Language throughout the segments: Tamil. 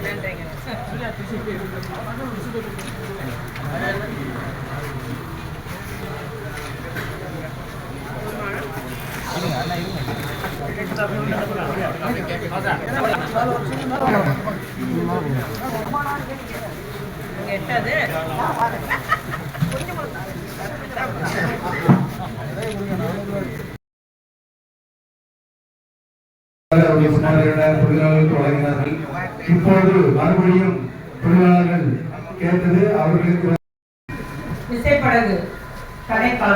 நன்றிங்க எட்டது எட்டாது. அவருடைய சமாளிகளிடம் இப்போது மறுபடியும் தொழிலாளர்கள் கேட்டது அவர்களுக்கு விசைப்படகு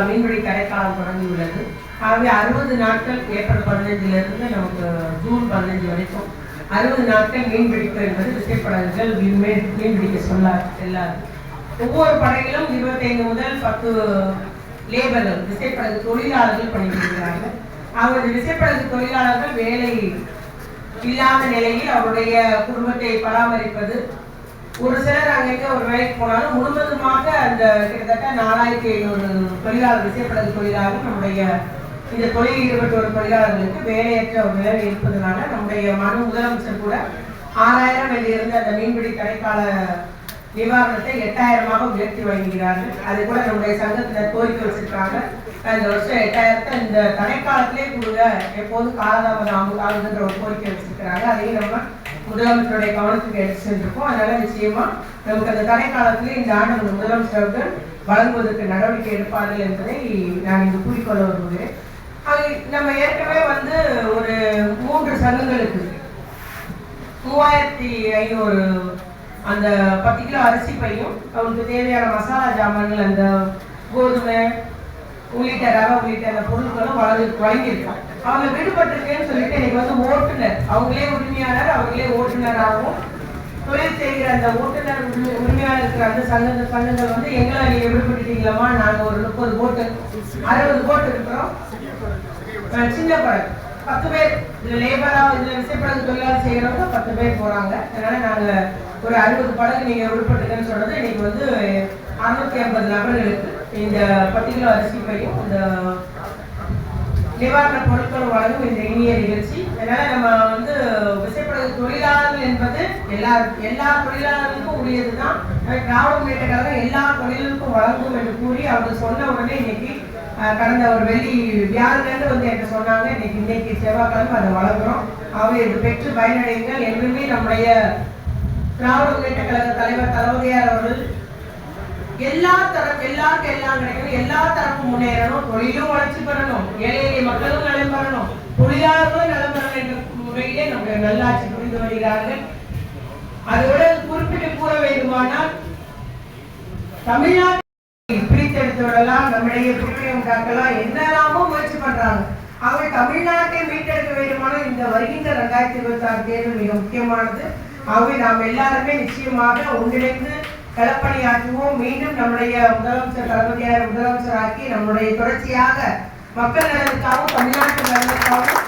மீன்பிடி கடைக்காலம் தொடங்கியுள்ளது. ஆகவே அறுபது நாட்கள் ஏப்ரல் பதினைஞ்சிலிருந்து நமக்கு ஜூன் பதினைஞ்சு வரைக்கும் அறுபது நாட்கள் மீன்பிடிப்பு என்பது விசைப்படகுகள் மீன் மீன்பிடிக்க சொல்ல செல்லாது. ஒவ்வொரு படகிலும் இருபத்தைந்து முதல் பத்து லேபர்கள் விசைப்படகு தொழிலாளர்கள் பணிபுரிகிறார்கள். அவரது விசைப்படகு தொழிலாளர்கள் வேலை இல்லாத நிலையில் அவருடைய குடும்பத்தை பராமரிப்பது. ஒரு சிலர் அங்கங்க ஒரு வேலைக்கு போனாலும் முழுவதுமாக அந்த கிட்டத்தட்ட நாலாயிரத்தி ஐநூறு தொழிலாளர் விசைப்படகு தொழிலாளர்கள் நம்முடைய இந்த தொழில் ஈடுபட்டு வரும் தொழிலாளர்களுக்கு வேலையற்ற ஒரு நிலை இருப்பதனால நம்முடைய மனு முதலமைச்சர் கூட ஆறாயிரம் வெளியிருந்து அந்த மீன்பிடி தடைக்கால நிவாரணத்தை எட்டாயிரமாக உயர்த்தி வழங்குகிறார்கள் அது கூட நம்முடைய சங்கத்தினர் கோரிக்கை வச்சிருக்காங்க. இந்த வருஷம் எட்டாயிரத்தை இந்த தடைக்காலத்திலே கொடுங்க எப்போதும் காலதாமதம் ஆகும் ஆகுதுன்ற ஒரு கோரிக்கை வச்சிருக்கிறாங்க. அதையும் நம்ம முதலமைச்சருடைய கவனத்துக்கு எடுத்து சென்றிருக்கோம். அதனால நிச்சயமா நமக்கு அந்த தடைக்காலத்திலே இந்த ஆண்டு நம்ம முதலமைச்சர்கள் வழங்குவதற்கு நடவடிக்கை எடுப்பார்கள் என்பதை நான் இங்கு கூறிக்கொள்ள வருகிறேன் அது நம்ம ஏற்கனவே வந்து ஒரு மூன்று சங்கங்களுக்கு மூவாயிரத்தி ஐநூறு அந்த பத்து கிலோ அரிசி பையும் அவனுக்கு தேவையான மசாலா ஜாமான்கள் அந்த கோதுமை உள்ளிட்ட ரவை உள்ளிட்ட அந்த பொருட்களும் வழங்கி வழங்கியிருக்காங்க. அவங்க விடுபட்டிருக்கேன்னு சொல்லிட்டு எனக்கு வந்து ஓட்டுநர் அவங்களே உரிமையாளர் அவங்களே ஓட்டுநராகவும் தொழில் செய்கிற அந்த ஓட்டுநர் உரிமையாளர் இருக்கிற அந்த சங்க சங்கங்கள் வந்து எங்களை நீங்க விடுபட்டுட்டீங்களா நாங்க ஒரு முப்பது போட்டு அறுபது போட்டு இருக்கிறோம். சின்ன படகு. பத்து பேர். இதுல லேபரா இதுல விசைப்படகு தொழிலாளர் செய்யறவங்க பத்து பேர் போறாங்க. அதனால நாங்க ஒரு அறுபது படகு நீங்க விடுபட்டுருக்கேன்னு சொல்றது இன்னைக்கு வந்து அறுநூத்தி ஐம்பது நபர்களுக்கு இந்த பர்டிகுலர் அரிசி பையும் இந்த நிவாரண பொருட்கள் வழங்கும் இந்த இனிய நிகழ்ச்சி. அதனால நம்ம வந்து விசைப்படகு தொழிலாளர்கள் என்பது எல்லா எல்லா தொழிலாளர்களுக்கும் உரியதுதான். திராவிட முன்னேற்ற கழகம் எல்லா தொழிலுக்கும் வழங்கும் என்று கூறி அவங்க சொன்ன உடனே இன்னைக்கு கடந்த ஒரு வெள்ளி வியாழன் வந்து என்கிட்ட சொன்னாங்க இன்னைக்கு இன்னைக்கு செவ்வாய்க்கிழமை அதை வழங்குறோம். அவை இது பெற்று பயனடையுங்கள். என்றுமே நம்முடைய திராவிட முன்னேற்ற கழக தலைவர் தளபதியார் அவர்கள் எல்லா தரப்பு எல்லாருக்கும் எல்லாம் கிடைக்கணும் எல்லா தரப்பும் முன்னேறணும் தொழிலும் வளர்ச்சி பெறணும் ஏழை எளிய மக்களும் நலம் பெறணும் தொழிலாளர்களும் நலம் பெறணும் என்ற முறையிலே நம்முடைய நல்லாட்சி புரிந்து வருகிறார்கள். அதோட குறிப்பிட்டு கூற வேண்டுமானால் தமிழ்நாட்டை பிரித்தெடுத்து விடலாம் நம்முடைய பிரிவினை காக்கலாம் என்னெல்லாமோ முயற்சி பண்றாங்க. அவங்க தமிழ்நாட்டை மீட்டெடுக்க வேண்டுமானால் இந்த வருகின்ற ரெண்டாயிரத்தி இருபத்தி ஆறு தேர்தல் மிக முக்கியமானது. ஆகவே நாம் எல்லாருமே நிச்சயமாக ஒன்றிணைந்து களப்பணியாற்றுவோம். மீண்டும் நம்முடைய முதலமைச்சர் தளபதியார் முதலமைச்சர் ஆக்கி நம்முடைய தொடர்ச்சியாக மக்கள் நலனுக்காகவும் தமிழ்நாட்டு நலனுக்காகவும்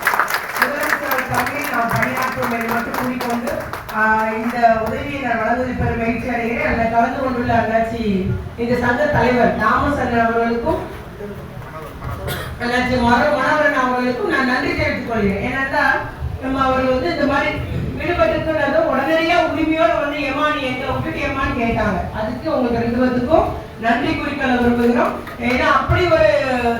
முதலமைச்சர் நாம் பணியாற்றுவோம் என்று மட்டும் கூறிக்கொண்டு ஆஹ், இந்த உதவியை நான் வழங்குவதில் பெரும் மகிழ்ச்சி அடைகிறேன். அதில் கலந்து கொண்டுள்ள அண்ணாச்சி இந்த சங்க தலைவர் தாமஸ் அண்ணன் அவர்களுக்கும் அண்ணாச்சி மர மனோகரன் அவர்களுக்கும் நான் நன்றி தெரிவித்துக் கொள்கிறேன். ஏனென்றால் நம்ம அவர்கள் வந்து இந்த மாதிரி விடுபட்டிருக்கிறது உடனடியா உரிமையோட வந்து ஏமா எங்க எங்களை விட்டுட்டு ஏமான்னு கேட்டாங்க. அதுக்கு உங்களுக்கு ரெண்டு பேத்துக்கும் நன்றி குறிக்கொள்ள விரும்புகிறோம் ஏன்னா அப்படி ஒரு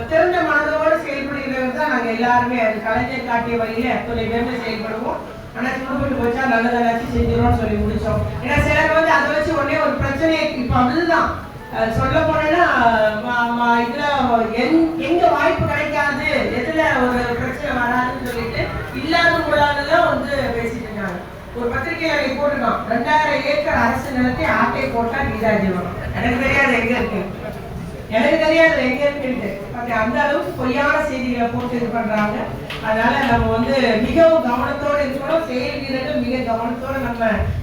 திறந்த மனதோடு செயல்படுகிறவங்க தான் நாங்க எல்லாருமே. அது கலைஞர் காட்டிய வழியில அத்தனை பேருமே செயல்படுவோம். ஆனா சுடுபட்டு போச்சா நல்லதாச்சும் செஞ்சிரும்னு சொல்லி முடிச்சோம். ஏன்னா சிலர் வந்து அதை வச்சு உடனே ஒரு பிரச்சனையை இப்ப அதுதான். சொல்ல போனேன்னா இதுல எங்- எங்க வாய்ப்பு கிடைக்காது எதுல ஒரு பிரச்சனை வராதுன்னு சொல்லிட்டு இல்லாத கூடாதுலாம் வந்து ஒரு பத்திரிகையில போட்டிருக்கான் ரெண்டாயிரம் ஏக்கர் அரசு நிலத்தை ஆட்டை போட்டா நீதாஜீவம் எனக்கு தெரியாது எங்க இருக்கு. எனக்கு தெரியாது எங்க இருக்குன்ட்டு. பட் அந்த அளவுக்கு பொய்யான செய்திகளை போட்டு இது பண்றாங்க. அதனால நம்ம வந்து மிகவும் கவனத்தோடு இருக்கணும். செயல் வீரர்கள் மிக கவனத்தோடு நம்ம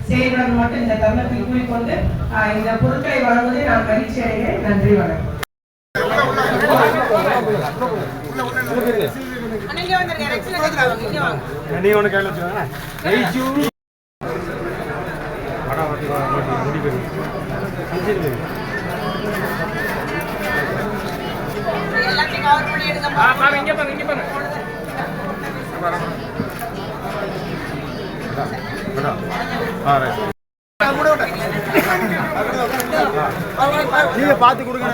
செயல்படணும் மட்டும் இந்த தருணத்தில் கூறிக்கொண்டு இந்த பொருட்களை வழங்குவதை நான் மகிழ்ச்சி அடைகிறேன். நன்றி வணக்கம். நீங்க வந்துருங்க. எல்லாத்தையும் கவர் பண்ணி பாருங்க பாருங்க நீங்க பார்த்து கொடுங்க.